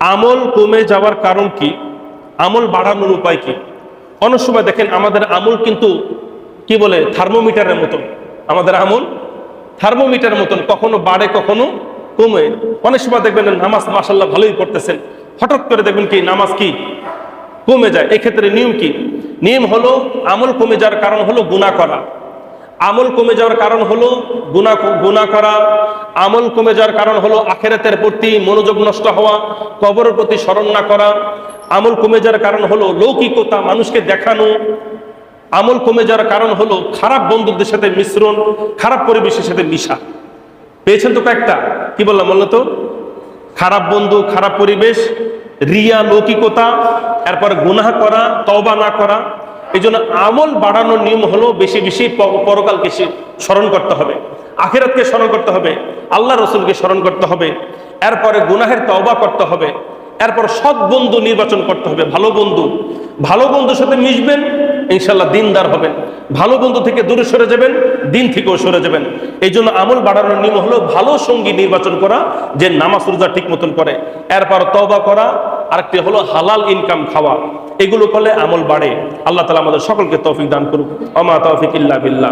আমল কমে যাওয়ার কারণ কি? আমল বাড়ানোর উপায় কি? অনেক সময় দেখেন আমাদের আমল কিন্তু, কি বলে, থার্মোমিটারের মতন। আমাদের আমল থার্মোমিটার মতন, কখনো বাড়ে, কখনো কমে। অনেক সময় দেখবেন নামাজ মাসাল্লাহ ভালোই পড়তেছেন। হঠাৎ করে দেখবেন কি, নামাজ কি? কমে যায়। এক্ষেত্রে নিয়ম কি? নিয়ম হলো আমল কমে যাওয়ার কারণ হলো গুণা করা। আমল কমে যাওয়ার কারণ হলো গুণা গুণা করা, আমল কমে যাওয়ার কারণ হলো আখেরাতের প্রতি মনোযোগ নষ্ট হওয়া, কবরের প্রতি স্মরণ না করা। আমল কমে যাওয়ার কারণ হলো লৌকিকতা, মানুষকে দেখানো। আমল কমে যাওয়ার কারণ হলো খারাপ বন্ধুদের সাথে মিশ্রণ, খারাপ পরিবেশের সাথে মিশা। পেয়েছেন তো কয়েকটা? কি বললাম বলল তো? খারাপ বন্ধু, খারাপ পরিবেশ, রিয়া, লৌকিকতা, এরপর গুনাহ করা, তওবা না করা এই জন্য আমল বাড়ানোর নিয়ম হলো বেশি বেশি পরকালকে স্মরণ করতে হবে, আখিরাতকে স্মরণ করতে হবে, আল্লাহ রসুলকে স্মরণ করতে হবে, এরপরে গুনাহের তওবা করতে হবে, এরপর সৎ বন্ধু নির্বাচন করতে হবে, ভালো বন্ধু। ভালো বন্ধুর সাথে মিশবেন ইনশাল্লাহ দিনদার হবেন। ভালো বন্ধু থেকে দূরে সরে যাবেন, দিন থেকেও সরে যাবেন। এই জন্য আমল বাড়ানোর নিয়ম হলো ভালো সঙ্গী নির্বাচন করা, যে নামাজ রোজা ঠিক মতন করে, এরপর তওবা করা আরেকটি হলো হালাল ইনকাম খাওয়া। এগুলো করলে আমল বাড়ে। আল্লাহ তালা আমাদের সকলকে তৌফিক দান করুক। অমা তৌফিক ইল্লা বিল্লাহ।